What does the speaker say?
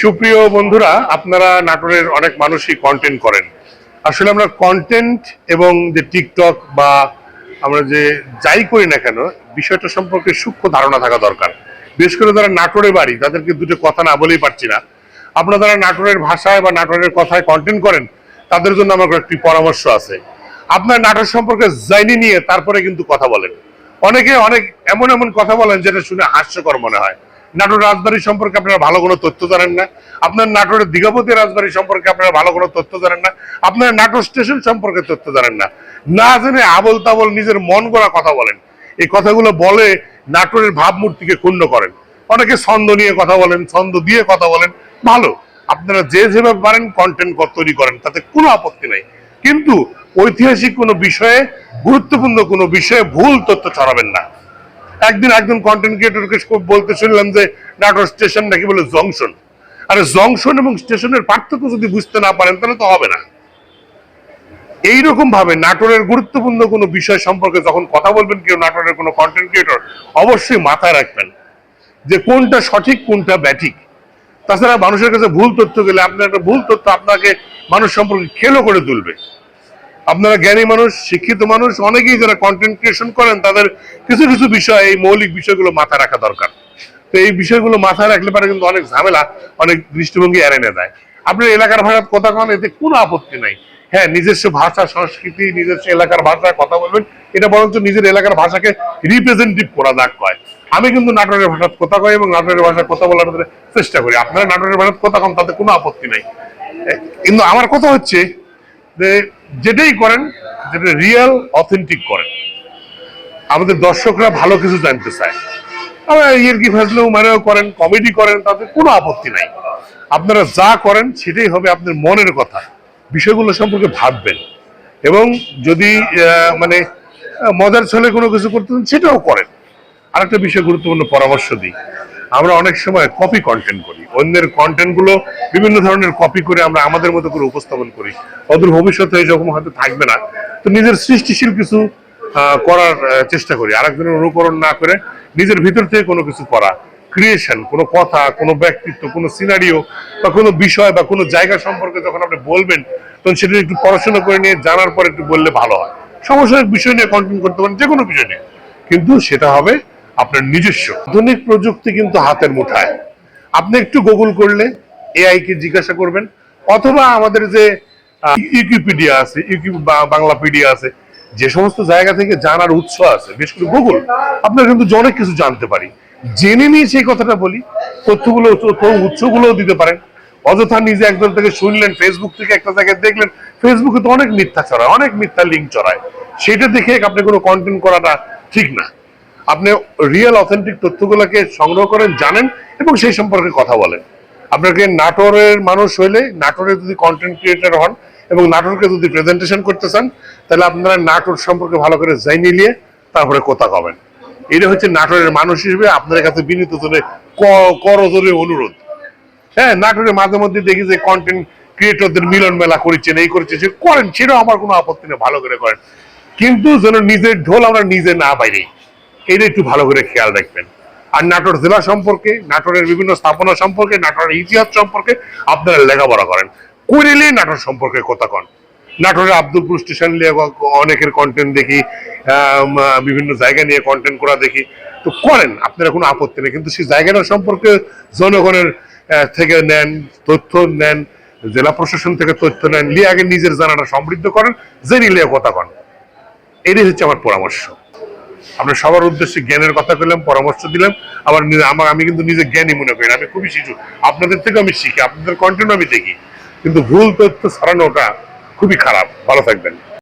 সুপ্রিয় বন্ধুরা, আপনারা নাটোরের অনেক মানুষই কন্টেন্ট করেন। আসলে আমরা কন্টেন্ট এবং যে টিকটক বা আমরা যে যাই করি না কেন, বিষয়টা সম্পর্কে সূক্ষ্ম ধারণা থাকা দরকার। বিশেষ করে যারা নাটোরে বাড়ি, তাদেরকে দুটো কথা না বলেই পারছি না। আপনারা যারা নাটোরের ভাষায় বা নাটোরের কথায় কন্টেন্ট করেন, তাদের জন্য আমার একটি পরামর্শ আছে। আপনার নাটোর সম্পর্কে জানি নিয়ে তারপরে কিন্তু কথা বলেন। অনেকে অনেক এমন এমন কথা বলেন যেটা শুনে হাস্যকর মনে হয়। নাটোর রাজবাড়ি সম্পর্কে আপনারা ভালো কোনো তথ্য জানেন না। আপনার নাটোরের দীঘাপতি রাজবাড়ি সম্পর্কে আপনারা ভালো কোনো তথ্য জানেন না। আপনার নাটোর স্টেশন সম্পর্কে তথ্য জানেন না। না জেনে আবল তাবল নিজের মন গড়া কথা বলেন। এই কথাগুলো বলে নাটোরের ভাবমূর্তিকে ক্ষুণ্ণ করেন। অনেকে ছন্দ নিয়ে কথা বলেন, ছন্দ দিয়ে কথা বলেন। ভালো। আপনারা যে যেভাবে পারেন কন্টেন্ট তৈরি করেন, তাতে কোনো আপত্তি নাই। কিন্তু ঐতিহাসিক কোনো বিষয়ে, গুরুত্বপূর্ণ কোনো বিষয়ে ভুল তথ্য ছড়াবেন না। একদিন একজন কন্টেন্ট ক্রিয়েটরকে বলতে শুনলাম যে নাটোর স্টেশন নাকি বলে জংশন। আরে জংশন এবং স্টেশনের পার্থক্য যদি বুঝতে না পারেন, তাহলে তো হবে না। এইরকম ভাবে নাটোরের গুরুত্বপূর্ণ কোনো বিষয় সম্পর্কে যখন কথা বলবেন কেউ নাটোরের কোনো কন্টেন্ট ক্রিয়েটর অবশ্যই মাথায় রাখবেন যে কোনটা সঠিক, কোনটা ব্যাঠিক। তাছাড়া মানুষের কাছে ভুল তথ্য গেলে আপনার একটা ভুল তথ্য আপনাকে মানুষ সম্পর্কে খেলো করে তুলবে। আপনারা জ্ঞানী মানুষ, শিক্ষিত মানুষ, অনেকেই যারা কন্টেন্ট ক্রিয়েশন করেন, তাদের কিছু কিছু বিষয়, এই মৌলিক বিষয়গুলো মাথায় রাখা দরকার। তো এই বিষয়গুলো মাথায় রাখলে পারে কিন্তু অনেক ঝামেলা, অনেক দৃষ্টিভঙ্গি এড়ে দেয় আপনার এলাকার ভাষার কথা কন, এতে কোনো আপত্তি নাই। হ্যাঁ নিজস্ব ভাষা, সংস্কৃতি, নিজস্ব এলাকার ভাষায় কথা বলবেন, এটা বরঞ্চ নিজের এলাকার ভাষাকে রিপ্রেজেন্টেটিভ করা দাগ কয়। আমি কিন্তু নাটোরের ভাষার কথা কই এবং নাটোরের ভাষায় কথা বলার চেষ্টা করি। আপনারা নাটোরের ভাষার কথা কন, তাতে কোনো আপত্তি নাই। কিন্তু আমার কথা হচ্ছে যে যেটাই করেন, যেটা রিয়েল অথেন্টিক করেন। আমাদের দর্শকরা ভালো কিছু জানতে চায়। করেন কমেডি করেন, তাতে কোনো আপত্তি নাই। আপনারা যা করেন, সেটাই হবে আপনার মনের কথা। বিষয়গুলো সম্পর্কে ভাববেন। এবং যদি মানে মজার ছলে কোনো কিছু করতে সেটাও করেন। আরেকটা বিষয় গুরুত্বপূর্ণ পরামর্শ দিই। আমরা অনেক সময় কপি কন্টেন্ট করি। অন্যের কন্টেন্টগুলো বিভিন্ন ধরনের কপি করে আমরা আমাদের মতো করে উপস্থাপন করি। অদূর ভবিষ্যতে এরকম হয়তো থাকবে না। তো নিজের সৃষ্টিশীল কিছু করার চেষ্টা করি। আরেকজনের অনুকরণ না করে নিজের ভিতর থেকে কোনো কিছু করা। ক্রিয়েশন কোনো কথা, কোনো ব্যক্তিত্ব, কোনো সিনারিও বা কোনো বিষয় বা কোনো জায়গা সম্পর্কে যখন আপনি বলবেন, তখন সেটা একটু পড়াশোনা করে নিয়ে জানার পর একটু বললে ভালো হয়। সমসাময়িক বিষয় নিয়ে কন্টেন্ট করতে পারেন যে কোনো বিষয় নিয়ে। কিন্তু সেটা হবে আপনার নিজস্ব। আধুনিক প্রযুক্তি কিন্তু হাতের মুঠায়। আপনি একটু গুগল করলে এআই কে জিজ্ঞাসা করবেন। অথবা আমাদের যে ইউকিপিডিয়া আছে ইউকি বাংলাপিডিয়া আছে, যে সমস্ত জায়গা থেকে জানার উৎস আছে, বিশেষ করে গুগল আপনারা কিন্তু অনেক কিছু জানতে পারি। জেনে নিয়ে সেই কথাটা বলি, তথ্যগুলো, তথ্য উৎসগুলোও দিতে পারেন। অযথা নিজে একজন থেকে শুনলেন ফেসবুক থেকে একটা জায়গায় দেখলেন ফেসবুকে তো অনেক মিথ্যা ছড়ায়, অনেক মিথ্যা লিঙ্ক ছড়ায়। সেটা দেখে আপনি কোনো কন্টেন্ট করাটা ঠিক না। আপনি রিয়েল অথেন্টিক তথ্যগুলোকে সংগ্রহ করেন, জানেন এবং সেই সম্পর্কে কথা বলেন। আপনাকে নাটোরের মানুষ হইলে, নাটোরে যদি কন্টেন্ট ক্রিয়েটার হন এবং নাটোরকে যদি প্রেজেন্টেশন করতে চান, তাহলে আপনারা নাটোর সম্পর্কে ভালো করে জানিয়ে নিয়ে তারপরে কথা কবেন। এটা হচ্ছে নাটোরের মানুষ হিসেবে আপনাদের কাছে বিনীত করজোরে অনুরোধ। হ্যাঁ নাটোরে মাঝে মধ্যে দেখি যে কন্টেন্ট ক্রিয়েটরদের মিলন মেলা করেছেন, এই করেছেন, সে করেন, সেটাও আমার কোনো আপত্তি নেই, ভালো করে করেন। কিন্তু যেন নিজের ঢোল আমরা নিজে না বাইরে এটা একটু ভালো করে খেয়াল রাখবেন। আর নাটোর জেলা সম্পর্কে, নাটোরের বিভিন্ন স্থাপনা সম্পর্কে, নাটোরের ইতিহাস সম্পর্কে আপনারা লেখাপড়া করেন। করিলেই নাটোর সম্পর্কে কথা কন। নাটোরের আব্দুলপুর স্টেশন নিয়ে অনেকের কন্টেন্ট দেখি বিভিন্ন জায়গা নিয়ে কন্টেন্ট করা দেখি। তো করেন, আপনারা কোনো আপত্তি নেই। কিন্তু সেই জায়গাটা সম্পর্কে জনগণের থেকে নেন, তথ্য নেন, জেলা প্রশাসন থেকে তথ্য নেন, নিয়ে আগে নিজের জানাটা সমৃদ্ধ করেন, জেনে নিয়ে কথা কন। এটাই হচ্ছে আমার পরামর্শ। আমরা সবার উদ্দেশ্যে জ্ঞানের কথা বললাম পরামর্শ দিলাম। আবার আমার আমি কিন্তু নিজে জ্ঞানী মনে করি আমি খুবই শিশু। আপনাদের থেকে আমি শিখি, আপনাদের কন্টেন্ট আমি দেখি। কিন্তু ভুল তথ্য ছড়ানোটা খুবই খারাপ। ভালো থাকবেন।